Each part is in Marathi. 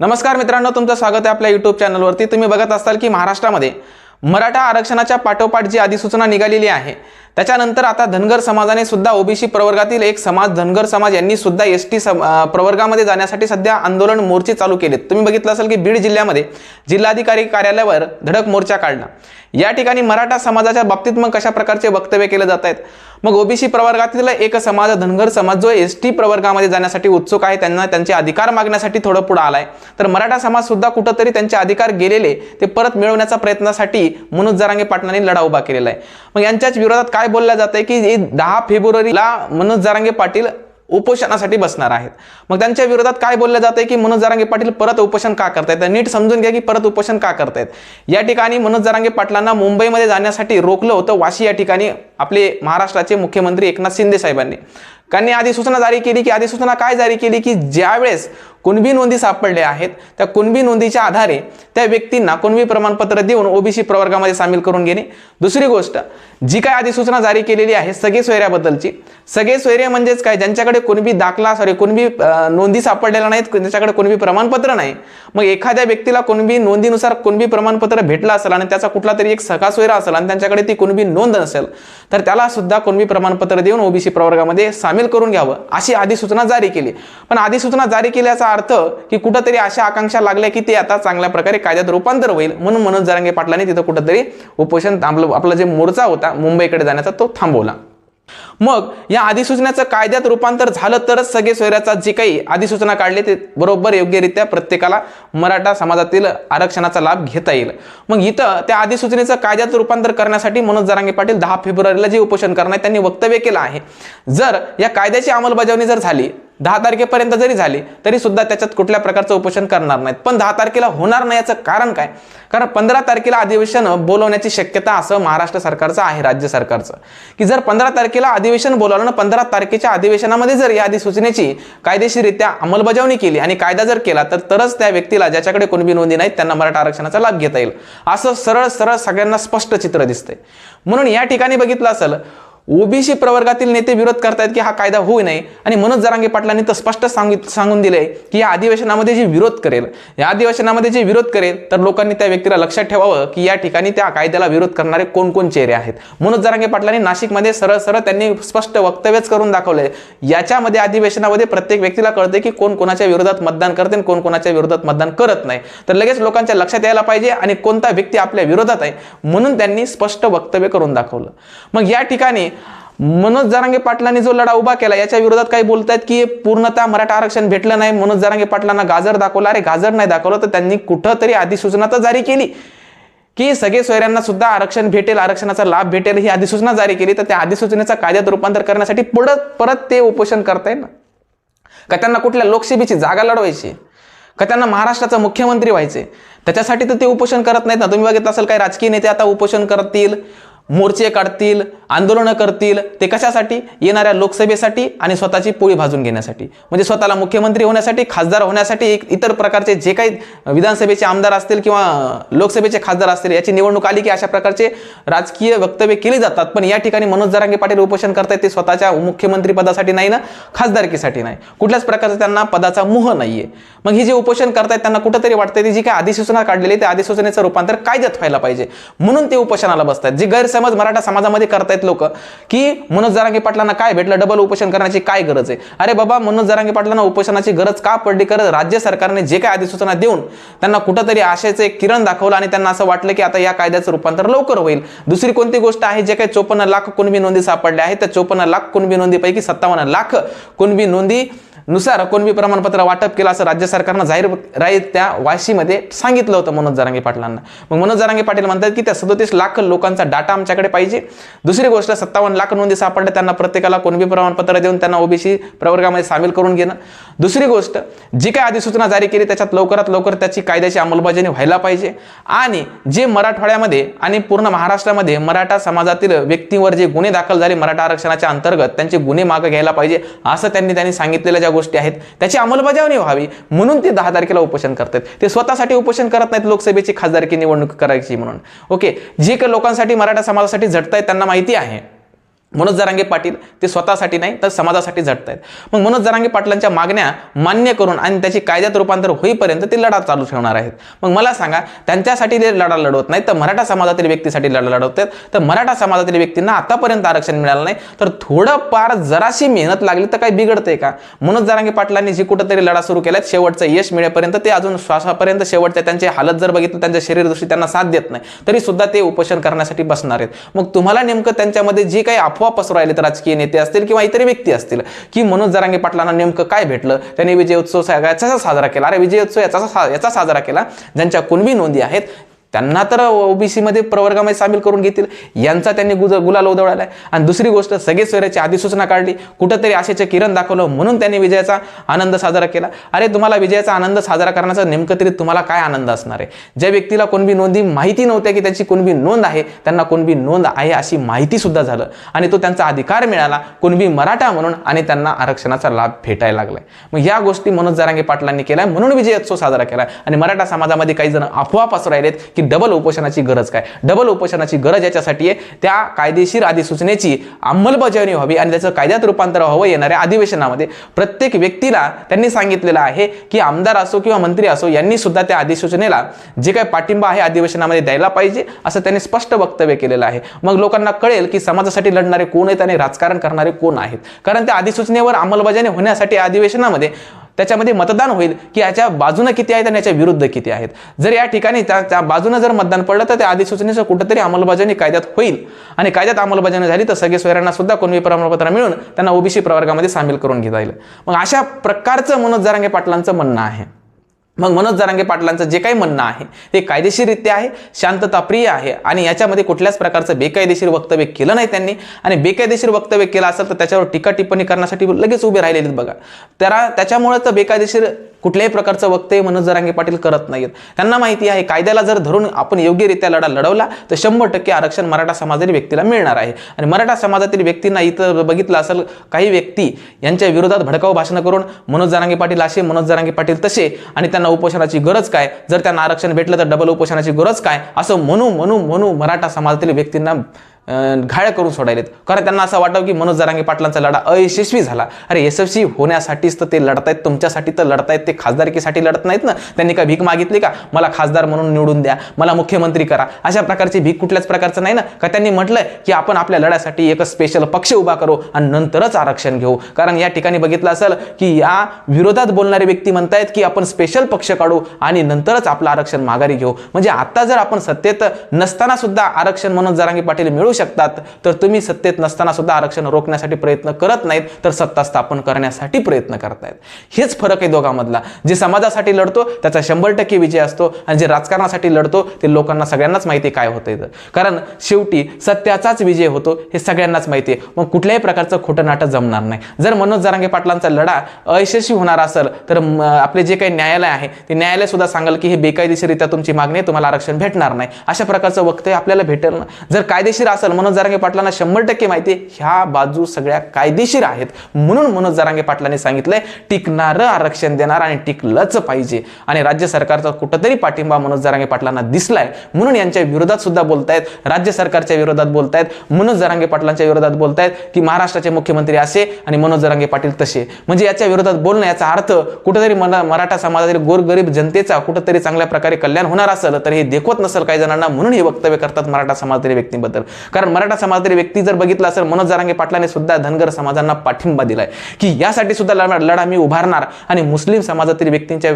नमस्कार मित्रांनो तुमचं स्वागत आहे आपल्या यूट्यूब चॅनलवरती तुम्ही बघत असाल की महाराष्ट्रामध्ये मराठा आरक्षणाच्या पाठोपाठ जी अधिसूचना निघालेली आहे त्याच्यानंतर आता धनगर समाजाने सुद्धा ओबीसी प्रवर्गातील एक समाज धनगर समाज यांनी सुद्धा एस टी प्रवर्गामध्ये जाण्यासाठी सध्या आंदोलन मोर्चे चालू केलेत. तुम्ही बघितलं असेल की बीड जिल्ह्यामध्ये जिल्हाधिकारी कार्यालयावर धडक मोर्चा काढला. या ठिकाणी मराठा समाजाच्या बाबतीत मग कशा प्रकारचे वक्तव्य केले जात आहेत? मग ओबीसी प्रवर्गातील एक समाज धनगर समाज जो एस टी प्रवर्गामध्ये जाण्यासाठी उत्सुक आहे त्यांना त्यांचे अधिकार मागण्यासाठी थोडं पुढं आलाय. तर मराठा समाज सुद्धा कुठंतरी त्यांचे अधिकार गेलेले ते परत मिळवण्याच्या प्रयत्नासाठी मनोज जरांगे पाटलांनी लढा उभा केलेला आहे. मग यांच्याच विरोधात काय बोललं जात आहे की दहा फेब्रुवारीला मनोज जारांगे पाटील उपोषणासाठी बसणार आहेत. मग त्यांच्या विरोधात काय बोललं जात आहे की मनोज जारांगे पाटील परत उपोषण का करतायत? तर नीट समजून घ्या की परत उपोषण का करतायत. या ठिकाणी मनोज जरांगे पाटलांना मुंबईमध्ये जाण्यासाठी रोखलं होतं. वाशी या ठिकाणी आपले महाराष्ट्राचे मुख्यमंत्री एकनाथ शिंदे साहेबांनी. त्यांनी अधिसूचना जारी केली की अधिसूचना काय जारी केली की ज्यावेळेस कुणबी नोंदी सापडल्या आहेत. त्या कुणबी नोंदीच्या आधारे त्या व्यक्तींना कुणबी प्रमाणपत्र देऊन ओबीसी प्रवर्गामध्ये सामील करून घेणे. दुसरी गोष्ट जी काय अधिसूचना जारी केलेली आहे सगळे सोयऱ्याबद्दलची सगळे सोयरे म्हणजेच काय? ज्यांच्याकडे कुणबी दाखला सॉरी कुणबी नोंदी सापडलेल्या नाहीत ज्यांच्याकडे कुणबी प्रमाणपत्र नाही मग एखाद्या व्यक्तीला कुणबी नोंदीनुसार कुणबी प्रमाणपत्र भेटलं असेल आणि त्याचा कुठला तरी एक सखा सोयरा असेल आणि त्यांच्याकडे ती कुणबी नोंद नसेल तर त्याला सुद्धा कुणबी प्रमाणपत्र देऊन ओबीसी प्रवर्गामध्ये सामील करून घ्यावं अशी अधिसूचना जारी केली. पण अधिसूचना जारी केल्याचा अर्थ की कुठंतरी अशा आकांक्षा लागल्या की ते आता चांगल्या प्रकारे कायद्यात रूपांतर होईल म्हणून मनोज जरांगे पाटलांनी तिथं कुठंतरी उपोषण थांबलं. आपला जे मोर्चा होता मुंबईकडे जाण्याचा तो थांबवला. मग या अधिसूचनेचं कायद्यात रूपांतर झालं तरच सगळे सोयऱ्याचा जे काही अधिसूचना काढली ते बरोबर योग्यरित्या प्रत्येकाला मराठा समाजातील आरक्षणाचा लाभ घेता येईल. मग इथं त्या अधिसूचनेचं कायद्यात रूपांतर करण्यासाठी मनोज जरांगे पाटील दहा फेब्रुवारीला जे उपोषण करणार त्यांनी वक्तव्य केलं आहे. जर या कायद्याची अंमलबजावणी जर झाली दहा तारखेपर्यंत जरी झाली तरी सुद्धा त्याच्यात कुठल्या प्रकारचं उपोषण करणार नाहीत. पण दहा तारखेला होणार नाही याचं कारण काय? कारण पंधरा तारखेला अधिवेशन बोलवण्याची शक्यता असं महाराष्ट्र सरकारचं आहे राज्य सरकारचं. की जर पंधरा तारखेला अधिवेशन बोलावलं ना पंधरा तारखेच्या अधिवेशनामध्ये जर या अधिसूचनेची कायदेशीररित्या अंमलबजावणी केली आणि कायदा जर केला तर तरच त्या व्यक्तीला ज्याच्याकडे कोणबी नोंदी नाहीत त्यांना मराठा आरक्षणाचा लाभ घेता येईल. असं सरळ सरळ सगळ्यांना स्पष्ट चित्र दिसतंय. म्हणून या ठिकाणी बघितलं असेल ओबीसी प्रवर्गातील नेते विरोध करतायत की हा कायदा होऊ नये. आणि मनोज जरांगे पाटलांनी तर स्पष्ट सांगित सांगून दिले की या अधिवेशनामध्ये जे विरोध करेल या अधिवेशनामध्ये जे विरोध करेल तर लोकांनी त्या व्यक्तीला लक्षात ठेवावं की या ठिकाणी त्या कायद्याला विरोध करणारे कोण कोण चेहरे आहेत. मनोज जरांगे पाटलांनी नाशिकमध्ये सरळ सरळ त्यांनी स्पष्ट वक्तव्यच करून दाखवले याच्यामध्ये अधिवेशनामध्ये प्रत्येक व्यक्तीला कळते की कोण कोणाच्या विरोधात मतदान करते कोण कोणाच्या विरोधात मतदान करत नाही. तर लगेच लोकांच्या लक्षात यायला पाहिजे आणि कोणता व्यक्ती आपल्या विरोधात आहे म्हणून त्यांनी स्पष्ट वक्तव्य करून दाखवलं. मग या ठिकाणी मनोज जरांगे पाटलांनी जो लढा उभा केला याच्या विरोधात काही बोलतायत की पूर्णतः मराठा आरक्षण भेटलं नाही. मनोज जरांगे पाटलांना गाजर दाखवला. अरे गाजर नाही दाखवलं तर त्यांनी कुठंतरी अधिसूचना तर जारी केली. की सगळे सोयऱ्यांना सुद्धा आरक्षण भेटेल आरक्षणाचा लाभ भेटेल ही अधिसूचना जारी केली तर त्या अधिसूचनेचा कायद्यात रूपांतर करण्यासाठी पुढं परत ते उपोषण करताय ना? का त्यांना कुठल्या लोकसभेची जागा लढवायची? का त्यांना महाराष्ट्राचा मुख्यमंत्री व्हायचे? त्याच्यासाठी तर ते उपोषण करत नाहीत ना. तुम्ही बघितलं असेल काही राजकीय नेते आता उपोषण करतील. मोर्चे काढतील आंदोलनं करतील ते कशासाठी? येणाऱ्या लोकसभेसाठी आणि स्वतःची पोळी भाजून घेण्यासाठी. म्हणजे स्वतःला मुख्यमंत्री होण्यासाठी खासदार होण्यासाठी एक इतर प्रकारचे जे काही विधानसभेचे आमदार असतील किंवा लोकसभेचे खासदार असतील याची निवडणूक आली की अशा प्रकारचे राजकीय वक्तव्य केली जातात. पण या ठिकाणी मनोज जरांगे पाटील उपोषण करतायत ते स्वतःच्या मुख्यमंत्री पदासाठी नाही ना खासदारकीसाठी नाही. कुठल्याच प्रकारचा त्यांना पदाचा मोह नाहीये. मग ही जे उपोषण करतायत त्यांना कुठंतरी वाटतंय ती जी काही अधिसूचना काढलेली त्या अधिसूचनेचं रूपांतर कायद्यात व्हायला पाहिजे. म्हणून ते उपोषणाला बसतात जे गैरसमज मराठा समाजामध्ये करतायत लोक की मनोज जरांगे पाटलांना काय भेटलं? डबल उपोषण करण्याची काय गरज आहे? अरे बाबा मनोज जरांगे पाटलांना उपोषणाची गरज का पडली? करत राज्य सरकारने जे काय अधिसूचना देऊन त्यांना कुठंतरी आशेचं एक किरण दाखवलं आणि त्यांना असं वाटलं की आता या कायद्याचं रूपांतर लवकर होईल. दुसरी कोणती गोष्ट आहे? जे काही चोपन्न लाख कुणबी नोंदी सापडल्या आहेत त्या चोपन्न लाख कुणबी नोंदीपैकी सत्तावन्न लाख कुणबी नोंदी नुसार कोणबी प्रमाणपत्र वाटप केलं असं राज्य सरकारनं जाहीर राहील त्या वाशीमध्ये सांगितलं होतं मनोज जरांगे पाटलांना. मग मनोज जरांगे पाटील म्हणतात की त्या सदोतीस लाख लोकांचा डाटा आमच्याकडे पाहिजे. दुसरी गोष्ट सत्तावन्न लाख नोंदी सापडल्या त्यांना प्रत्येकाला कोणबी प्रमाणपत्र देऊन त्यांना ओबीसी प्रवर्गामध्ये सामील करून घेणं. दुसरी गोष्ट जी काय अधिसूचना जारी केली त्याच्यात लवकरात लवकर त्याची कायद्याची अंमलबजावणी व्हायला पाहिजे. आणि जे मराठवाड्यामध्ये आणि पूर्ण महाराष्ट्रामध्ये मराठा समाजातील व्यक्तींवर जे गुन्हे दाखल झाले मराठा आरक्षणाच्या अंतर्गत त्यांचे गुन्हे मागे घ्यायला पाहिजे असं त्यांनी त्यांनी सांगितलेल्या ज्या गोष्टी आहेत. त्याची अंमलबजावणी व्हावी. म्हणून ते दहा तारखेला उपोषण करतात. ते स्वतःसाठी उपोषण करत नाहीत लोकसभेची खासदारकी निवडणूक करायची म्हणून. ओके जे काही लोकांसाठी मराठा समाजासाठी झटतायत त्यांना माहिती आहे. मनोज जरांगे पाटील ते स्वतःसाठी नाही तर समाजासाठी झटत आहेत मग मनोज जरांगे पाटलांच्या मागण्या मान्य करून आणि त्याची कायद्यात रूपांतर होईपर्यंत ते लढा चालू ठेवणार आहेत. मग मला सांगा त्यांच्यासाठी ते लढा लढवत नाही तर मराठा समाजातील व्यक्तीसाठी लढा लढवत आहेत तर मराठा समाजातील व्यक्तींना आतापर्यंत आरक्षण मिळालं नाही तर थोडंफार जराशी मेहनत लागली तर काही बिघडतंय का? मनोज जरांगे पाटलांनी जी कुठंतरी लढा सुरू केला शेवटचं यश मिळेपर्यंत ते अजून श्वासापर्यंत शेवटच्या त्यांची हालत जर बघितलं त्यांच्या शरीरदृष्टी त्यांना साथ देत नाही तरी सुद्धा ते उपोषण करण्यासाठी बसणार आहेत. मग तुम्हाला नेमकं त्यांच्यामध्ये जी काही अफवा तर राजकीय नेते असतील किंवा इतर व्यक्ती असतील. की मनोज जरांगे पाटलांना नेमकं काय भेटलं? त्यांनी विजय उत्सव याचा साजरा केला. अरे विजय उत्सव याचा याचा साजरा केला. ज्यांच्या कुणबी नोंदी आहेत त्यांना तर ओबीसीमध्ये प्रवर्गामध्ये सामील करून घेतील. यांचा त्यांनी गुज गुलाल उधळला आहे आणि दुसरी गोष्ट सगळे सोयऱ्याची अधिसूचना काढली. कुठंतरी आशेचे किरण दाखवलं म्हणून त्यांनी विजयाचा आनंद साजरा केला. अरे तुम्हाला विजयाचा आनंद साजरा करण्याचा नेमकं तरी तुम्हाला काय आनंद असणार आहे? ज्या व्यक्तीला कोणबी नोंदी माहिती नव्हत्या की त्याची कोणबी नोंद आहे त्यांना कोणबी नोंद आहे अशी माहिती सुद्धा झालं. आणि तो त्यांचा अधिकार मिळाला कोणबी मराठा म्हणून आणि त्यांना आरक्षणाचा लाभ भेटायला लागलाय. मग या गोष्टी मनोज जरांगे पाटलांनी केल्या म्हणून विजयोत्सव साजरा केला. आणि मराठा समाजामध्ये काही जण अफवा पसरायलेत की डबल उपोषणाची गरज काय? डबल उपोषणाची गरज याच्यासाठी आहे त्या कायदेशीर अधिसूचनेची अंमलबजावणी व्हावी आणि त्याचं कायद्यात रूपांतर व्हावं येणाऱ्या अधिवेशनामध्ये प्रत्येक व्यक्तीला त्यांनी सांगितलेलं आहे की आमदार असो किंवा मंत्री असो यांनी सुद्धा त्या अधिसूचनेला जे काही पाठिंबा आहे अधिवेशनामध्ये द्यायला पाहिजे असं त्यांनी स्पष्ट वक्तव्य केलेलं आहे. मग लोकांना कळेल की समाजासाठी लढणारे कोण आहेत आणि राजकारण करणारे कोण आहेत? कारण त्या अधिसूचनेवर अंमलबजावणी होण्यासाठी अधिवेशनामध्ये त्याच्यामध्ये मतदान होईल की याच्या बाजूनं किती आहेत आणि याच्या विरुद्ध किती आहेत. जर या ठिकाणी त्या त्या बाजूनं जर मतदान पडलं तर त्या अधिसूचनेचं कुठंतरी अंमलबजावणी कायद्यात होईल. आणि कायद्यात अंमलबजावणी झाली तर सगळे सोयऱ्यांना सुद्धा कोणवी प्रमाणपत्र मिळून त्यांना ओबीसी प्रवर्गामध्ये सामील करून घेता येईल. मग अशा प्रकारचं मनोज जरांगे पाटलांचं म्हणणं आहे. मग मनोज जरांगे पाटलांचं जे काही म्हणणं आहे ते कायदेशीररित्या आहे शांतताप्रिय आहे आणि याच्यामध्ये कुठल्याच प्रकारचं बेकायदेशीर वक्तव्य केलं नाही त्यांनी. आणि बेकायदेशीर वक्तव्य केलं असेल तर त्याच्यावर टीका टिप्पणी करण्यासाठी लगेच उभे राहिलेले आहेत बघा. त्याला त्याच्यामुळे तर बेकायदेशीर कुठल्याही प्रकारचं वक्तव्य मनोज जरांगे पाटील करत नाहीत. त्यांना माहिती आहे कायद्याला जर धरून आपण योग्यरित्या लढा लढवला तर शंभर टक्के आरक्षण मराठा समाजातील व्यक्तीला मिळणार आहे. आणि मराठा समाजातील व्यक्तींना इथं बघितलं असेल काही व्यक्ती यांच्या विरोधात भडकाऊ भाषणं करून मनोज जरांगे पाटील असे मनोज जरांगे पाटील तसे आणि त्यांना उपोषणाची गरज काय? जर त्यांना आरक्षण भेटलं तर डबल उपोषणाची गरज काय? असं म्हणू म्हणू म्हणू मराठा समाजातील व्यक्तींना घाळ करून सोडायलेत. कारण त्यांना असं वाटतं की मनोज जरांगे पाटलांचा लढा अयशस्वी झाला. अरे यशस्वी होण्यासाठीच तर ते लढतायत तुमच्यासाठी तर लढतायत ते खासदारकीसाठी लढत नाहीत ना? त्यांनी काय भीक मागितली का? मला खासदार म्हणून निवडून द्या. मला मुख्यमंत्री करा. अशा प्रकारची भीक कुठल्याच प्रकारचं नाही ना? का त्यांनी म्हटलंय की आपण आपल्या लढ्यासाठी एक स्पेशल पक्ष उभा करू आणि नंतरच आरक्षण घेऊ. कारण या ठिकाणी बघितलं असेल की या विरोधात बोलणारे व्यक्ती म्हणतायत की आपण स्पेशल पक्ष काढू आणि नंतरच आपलं आरक्षण माघारी घेऊ. म्हणजे आता जर आपण सत्तेत नसताना सुद्धा आरक्षण म्हणून जरांगी पाटील मिळू शकतात तर तुम्ही सत्तेत नसताना सुद्धा आरक्षण रोखण्यासाठी प्रयत्न करत नाहीत तर सत्ता स्थापन करण्यासाठी प्रयत्न करतायत. हेच फरक आहे दोघांमधला. जे समाजासाठी लढतो त्याचा शंभर टक्के विजय असतो आणि जे राजकारणासाठी लढतो ते लोकांना सगळ्यांनाच माहिती काय होतं कारण शेवटी सत्याचाच विजय होतो हे सगळ्यांनाच माहिती आहे. मग कुठल्याही प्रकारचं खोटं नाटक जमणार नाही. जर मनोज जरांगे पाटलांचा लढा अयशस्वी होणार असेल तर आपले जे काही न्यायालय आहे ते न्यायालय सुद्धा सांगाल की हे बेकायदेशीरित्या तुमची मागणी आहे तुम्हाला आरक्षण भेटणार नाही. अशा प्रकारचं वक्तव्य आपल्याला भेटेल ना. जर कायदेशीर असेल मनोज जरांगे पाटलांना शंभर टक्के माहिती ह्या बाजू सगळ्या कायदेशीर आहेत. म्हणून मनोज जरांगे पाटलांनी सांगितलंय टिकणारं आरक्षण देणार आणि टिकलंच पाहिजे. आणि राज्य सरकारचा कुठंतरी पाठिंबा मनोज जरांगे पाटलांना दिसलाय म्हणून यांच्या विरोधात सुद्धा बोलतायत. राज्य सरकारच्या विरोधात बोलतायत मनोज जरांगे पाटलांच्या विरोधात बोलतायत की महाराष्ट्राचे मुख्यमंत्री असे आणि मनोज जरांगे पाटील तसे. म्हणजे याच्या विरोधात बोलणं याचा अर्थ कुठेतरी मला मराठा समाजातील गोरगरीब जनतेचा कुठंतरी चांगल्या प्रकारे कल्याण होणार असेल तर हे देखवत नसेल काही जणांना म्हणून हे वक्तव्य करतात मराठा समाजातील व्यक्तींबद्दल. कारण मराठा समाजातील व्यक्ती जर बघितला असेल मनोज जारांगे पाटलाने सुद्धा धनगर समाजांना पाठिंबा दिलाय. की यासाठी सुद्धा लढा लढा मी उभारणार आणि मुस्लिम समाजातील व्यक्तींच्या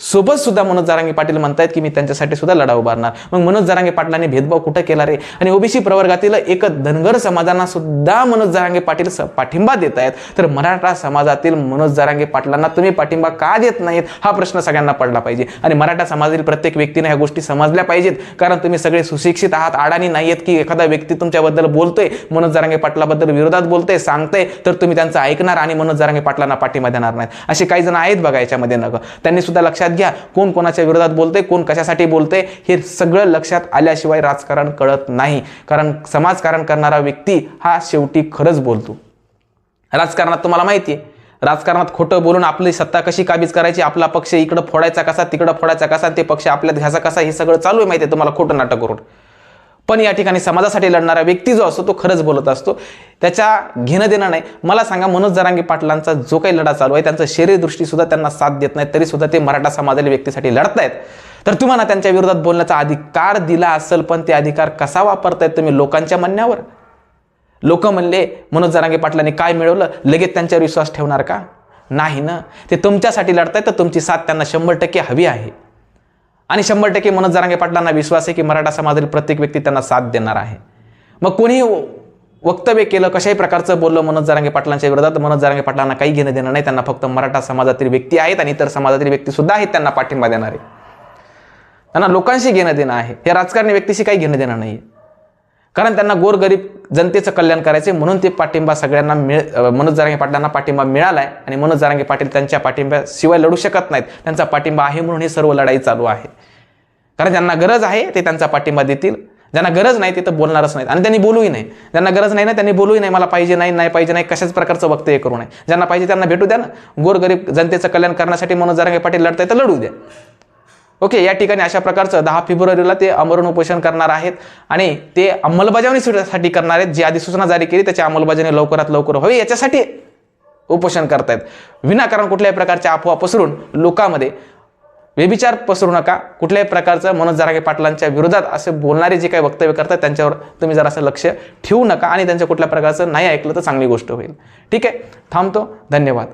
सोबत सुद्धा मनोज जरांगे पाटील म्हणतायत की मी त्यांच्यासाठी सुद्धा लढा उभारणार. मग मनोज जरांगे पाटलांनी भेदभाव कुठं केला रे? आणि ओबीसी प्रवर्गातील एक धनगर समाजांना सुद्धा मनोज जारांगे पाटील स- पाठिंबा देत आहेत तर मराठा समाजातील मनोज जारांगे पाटलांना तुम्ही पाठिंबा का देत नाहीत? हा प्रश्न सगळ्यांना पडला पाहिजे. आणि मराठा समाजातील प्रत्येक व्यक्तीने ह्या गोष्टी समजल्या पाहिजेत. कारण तुम्ही सगळे सुशिक्षित आहात अडाणी नाहीयेत की एखादा व्यक्ती तुमच्याबद्दल बोलतोय मनोज जरांगे पाटलाबद्दल विरोधात बोलतोय सांगतंय तर तुम्ही त्यांचं ऐकणार आणि मनोज जरांगे पाटलांना पाठिंबा देणार नाहीत. असे काही जण आहेत बघा याच्यामध्ये नगं. त्यांनी सुद्धा लक्षात घ्या. कोण कोणाच्या विरोधात बोलते कोण कशासाठी बोलते हे सगळं लक्षात आल्याशिवाय राजकारण कळत नाही. कारण समाजकारण करणारा व्यक्ती हा शेवटी खरंच बोलतो. राजकारणात तुम्हाला माहिती आहे राजकारणात खोटं बोलून आपली सत्ता कशी काबीज करायची आपला पक्ष इकडं फोडायचा कसा तिकडं फोडायचा कसा ते पक्ष आपल्यात घ्यायचा कसा हे सगळं चालू आहे माहिती आहे तुम्हाला खोटं नाटक करून. पण या ठिकाणी समाजासाठी लढणारा व्यक्ती जो असतो तो खरंच बोलत असतो. त्याच्या घेणं देणं नाही. मला सांगा मनोज जरांगे पाटलांचा जो काही लढा चालू आहे त्यांचं शरीरदृष्टीसुद्धा त्यांना साथ देत नाही तरीसुद्धा ते मराठा समाजातील व्यक्तीसाठी लढतायत. तर तुम्हाला त्यांच्या विरोधात बोलण्याचा अधिकार दिला असेल पण ते अधिकार कसा वापरतायत तुम्ही लोकांच्या म्हणण्यावर? लोक म्हणले मनोज जरांगे पाटलांनी काय मिळवलं? लगेच त्यांच्यावर विश्वास ठेवणार का? नाही ना. ते तुमच्यासाठी लढतायत तर तुमची साथ त्यांना शंभर टक्के हवी आहे. आणि शंभर टक्के मनोज जरांगे पाटलांना विश्वास आहे की मराठा समाजातील प्रत्येक व्यक्ती त्यांना साथ देणार आहे. मग कोणीही वक्तव्य केलं कशाही प्रकारचं बोललं मनोज जरांगे पाटलांच्या विरोधात मनोज जरांगे पाटलांना काही घेणं देणं नाही त्यांना फक्त मराठा समाजातील व्यक्ती आहेत आणि इतर समाजातील व्यक्ती सुद्धा आहेत त्यांना पाठिंबा देणारे. त्यांना लोकांशी घेणं देणं आहे. हे राजकारणी व्यक्तीशी काही घेणं देणं नाही कारण त्यांना गोरगरीब जनतेचं कल्याण करायचे म्हणून ते पाठिंबा सगळ्यांना मिळ मनोज जरांगे पाटलांना पाठिंबा मिळाला आहे आणि मनोज जरांगे पाटील त्यांच्या पाठिंब्याशिवाय लढू शकत नाहीत. त्यांचा पाठिंबा आहे म्हणून ही सर्व लढाई चालू आहे. कारण ज्यांना गरज आहे ते त्यांचा पाठिंबा देतील. ज्यांना गरज नाही ते तर बोलणारच नाहीत. आणि त्यांनी बोलूही नाही. ज्यांना गरज नाही ना त्यांनी बोलूही नाही. मला पाहिजे नाही नाही पाहिजे नाही कशाच प्रकारचं वक्तव्य करू नये. ज्यांना पाहिजे त्यांना भेटू द्या ना. गोरगरीब जनतेचं कल्याण करण्यासाठी मनोज जरांगे पाटील लढताय तर लढू द्या. ओके या ठिकाणी अशा प्रकारचं दहा फेब्रुवारीला ते अमरण उपोषण करणार आहेत आणि ते अंमलबजावणीसाठी करणार आहेत जी अधिसूचना जारी केली त्याची अंमलबजावणी लवकरात लवकर व्हावी याच्यासाठी उपोषण करतायत. विनाकारण कुठल्याही प्रकारच्या अफवा पसरून लोकांमध्ये व्यभिचार पसरू नका. कुठल्याही प्रकारचं मनोज जरागे पाटलांच्या विरोधात असे बोलणारे जे काही वक्तव्य करतात त्यांच्यावर तुम्ही जरासं लक्ष ठेवू नका आणि त्यांच्या कुठल्या प्रकारचं नाही ऐकलं तर चांगली गोष्ट होईल. ठीक आहे थांबतो. धन्यवाद.